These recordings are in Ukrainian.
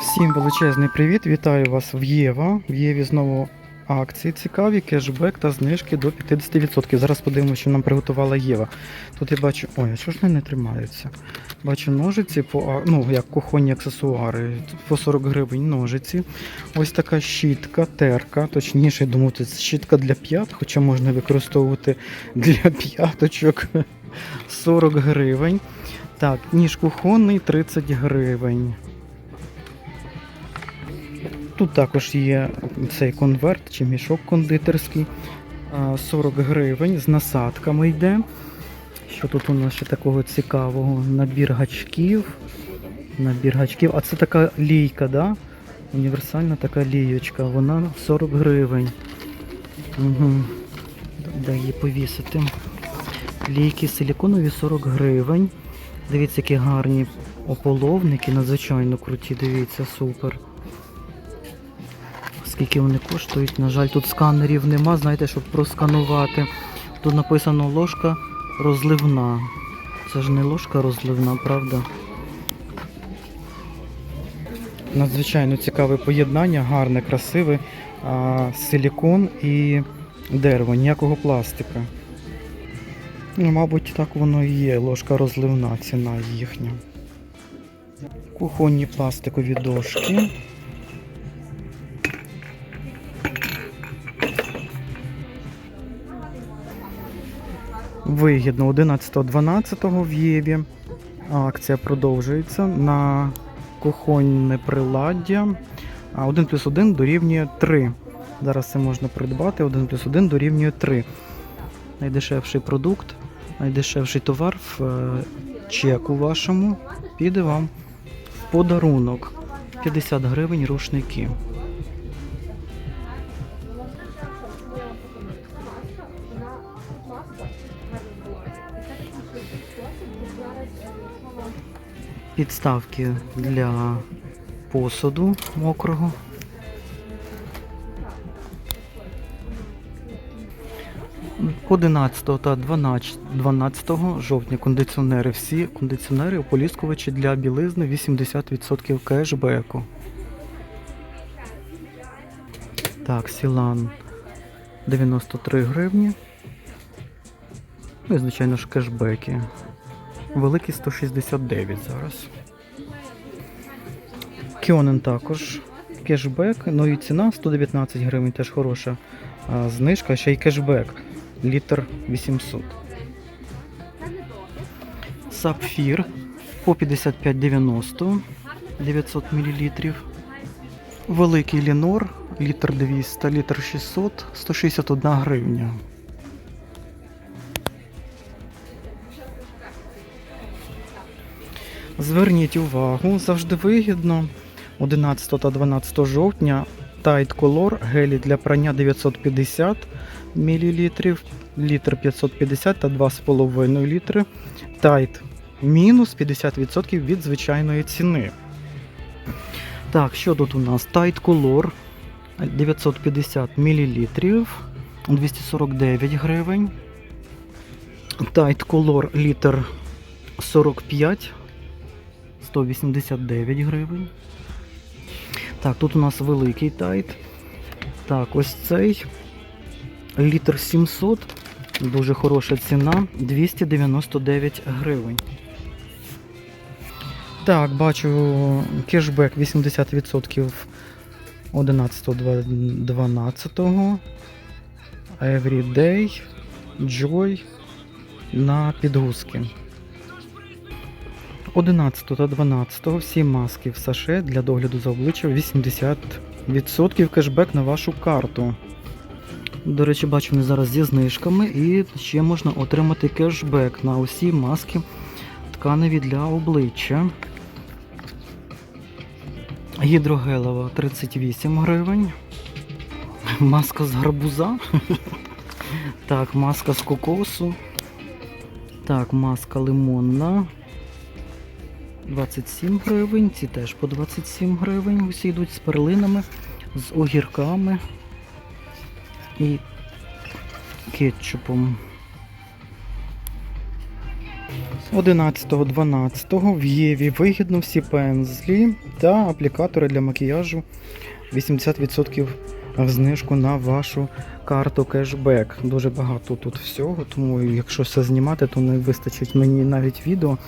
Всім величезний привіт! Вітаю вас в Єва. В Єві знову акції цікаві, кешбек та знижки до 50%. Зараз подивимося, що нам приготувала Єва. Тут я бачу. Ой, а що ж вони не тримаються? Бачу ножиці по ну, як кухонні аксесуари. По 40 гривень ножиці. Ось така щітка, терка. Точніше, я думаю, це щітка для п'ят, хоча можна використовувати для п'яточок 40 гривень. Так, ніж кухонний 30 гривень. Тут також є цей конверт чи мішок кондитерський. 40 гривень з насадками йде. Що тут у нас ще такого цікавого? Набір гачків. Набір гачків. А це така лійка, да? Універсальна така лієчка. Вона 40 гривень. Угу. Де її повісити? Лійки силіконові 40 гривень. Дивіться, які гарні ополовники, надзвичайно круті, дивіться, супер. Скільки вони коштують? На жаль, тут сканерів нема, знаєте, щоб просканувати. Тут написано ложка розливна. Це ж не ложка розливна, правда? Надзвичайно цікаве поєднання, гарне, красиве. Силікон і дерево, ніякого пластика. Ну, мабуть, так воно і є. Ложка розливна, ціна їхня. Кухонні пластикові дошки. Вигідно 11.12 в Єві. Акція продовжується на кухонне приладдя. 1 плюс 1 дорівнює 3. Зараз це можна придбати. 1 плюс 1 дорівнює 3. Найдешевший продукт, найдешевший товар в е, чеку вашому піде вам в подарунок. 50 гривень рушники. Підставки для посуду мокрого. – 11 та 12, 12 жовтня кондиціонери всі кондиціонери ополіскувачі для білизни 80% кешбеку. Так, Сілан 93 гривні. Ну і звичайно ж кешбеки. Великий 169 зараз. Кіонен також кешбек, ну і ціна 119 гривень, теж хороша а, знижка, ще й кешбек. Літр 800. Сапфір по 55,90 900 мл. Великий лінор, літр 200, літр 600, 161 гривня. Зверніть увагу, завжди вигідно. 11 та 12 жовтня Tide Color гелі для прання 950 мл, літр 550 та 2,5 літри. Tide мінус 50% від звичайної ціни. Так, що тут у нас? Tide Color 950 мл, 249 гривень. Tide Color літр 45 189 гривень. Так, тут у нас великий тайт. Так, ось цей літр 700. Дуже хороша ціна. 299 гривень. Так, бачу кешбек 80% 11-12. Everyday Joy на підгузки. 11 та 12 всі маски в саше для догляду за обличчям 80% кешбек на вашу карту. До речі, бачу вони зараз зі знижками і ще можна отримати кешбек на усі маски тканеві для обличчя. Гідрогелева 38 гривень. Маска з гарбуза. Так, маска з кокосу. Так, маска лимонна. 27 гривень, ці теж по 27 гривень. Усі йдуть з перлинами, з огірками і кетчупом. 11.12 в Єві вигідно всі пензлі та аплікатори для макіяжу 80% в знижку на вашу карту кешбек. Дуже багато тут всього, тому якщо все знімати, то не вистачить мені навіть відео.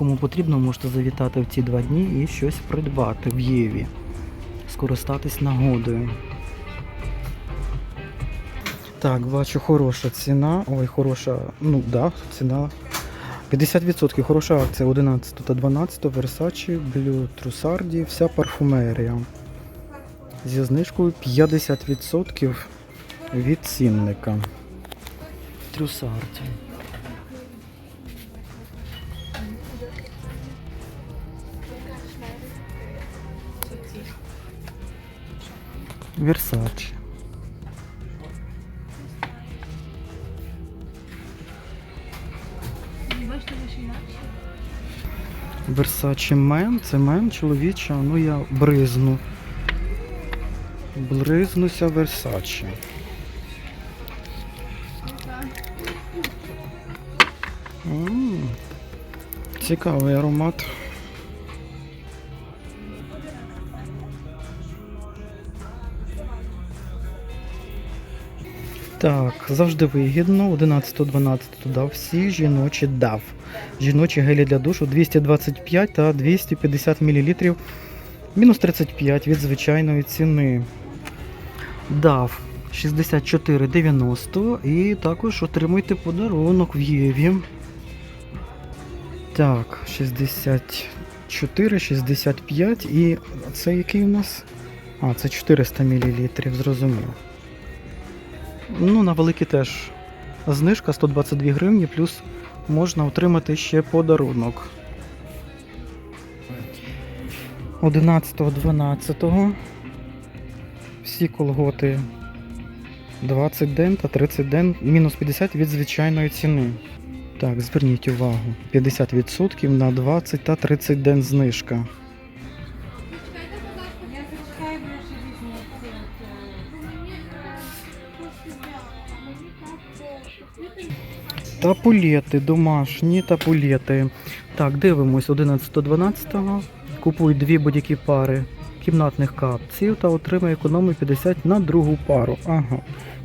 Кому потрібно, можете завітати в ці два дні і щось придбати в Єві. Скористатись нагодою. Так, бачу, хороша ціна. Ой, хороша, ну да, ціна 50% хороша акція 11 та 12 Versace, Blue Trussardi, вся парфумерія. Зі знижкою 50% від цінника. Трюсарді. Versace. Versace Men, це мен чоловіча, ну я бризну. Бризнуся. М, Цікавий аромат. Так, завжди вигідно. 11-12 дав всі жіночі дав. Жіночі гелі для душу 225 та 250 мл. Мінус 35 від звичайної ціни. Дав 64,90 і також отримуйте подарунок в Єві. Так, 64, 65 і це який у нас? А, це 400 мл, зрозумів. Ну, на великі теж знижка 122 гривні, плюс можна отримати ще подарунок. 11-12 всі колготи 20 ден та 30 ден, мінус 50 від звичайної ціни. Так, зверніть увагу, 50% на 20 та 30 ден знижка. Тапулети домашні тапулети. Так, дивимось 11-12. Купуй дві будь-які пари кімнатних капців та отримай економію 50 на другу пару. Ага.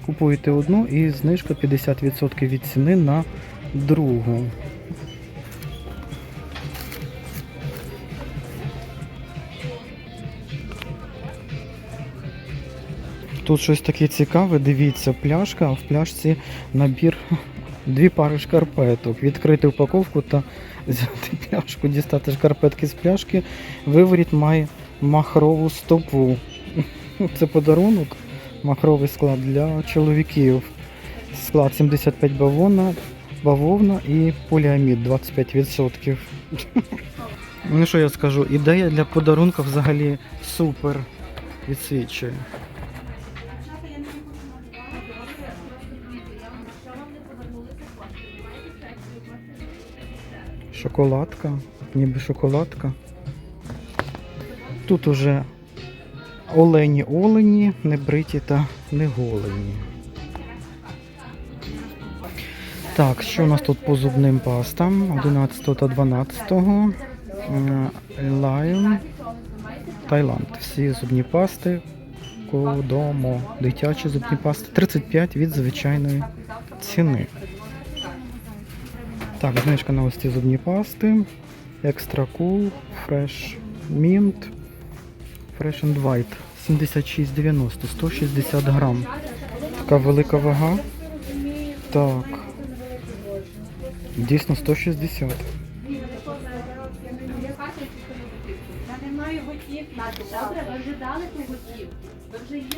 Купуєте одну і знижка 50% від ціни на другу. Тут щось таке цікаве, дивіться, пляшка, а в пляшці набір дві пари шкарпеток. Відкрити упаковку та взяти пляшку, дістати шкарпетки з пляшки. Виворіт має махрову стопу. Це подарунок, махровий склад для чоловіків. Склад 75 бавовна, бавовна і поліамід 25%. Ну що я скажу, ідея для подарунка взагалі супер відсвічує. Шоколадка, ніби шоколадка. Тут уже олені олені, не бриті та не голені. Так, що у нас тут по зубним пастам? 11 та 12. Lion, Таїланд. Всі зубні пасти. Кодомо. Дитячі зубні пасти. 35 від звичайної ціни. Так, знижка на ось ці зубні пасти. Extra Cool, Fresh Mint, Fresh and White. 76,90, 160 грам. Така велика вага. Так. Дійсно 160. Я не маю готів. Добре, ви вже дали ту. Ви вже її.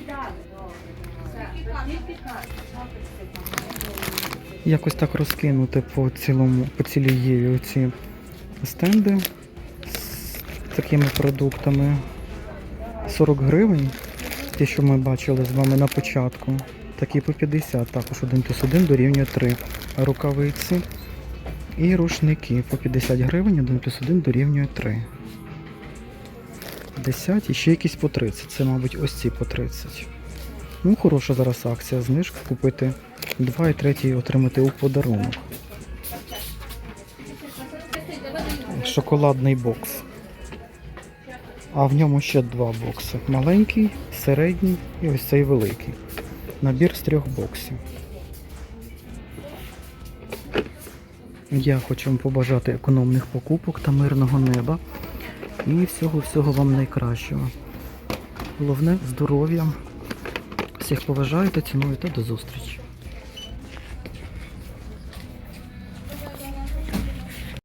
Якось так розкинути по цілому, по цілій Єві оці стенди з такими продуктами. 40 гривень, ті, що ми бачили з вами на початку. Такі по 50, також 1 плюс 1 дорівнює 3. Рукавиці і рушники по 50 гривень, 1 плюс 1 дорівнює 3. 50 і ще якісь по 30. Це, мабуть, ось ці по 30. Ну, хороша зараз акція, знижка купити 2 і 3 отримати у подарунок. шоколадний бокс. А в ньому ще два бокси. Маленький, середній і ось цей великий. Набір з трьох боксів. Я хочу вам побажати економних покупок та мирного неба. І всього-всього вам найкращого. Головне здоров'я. Всіх поважаю та ціную та до зустрічі.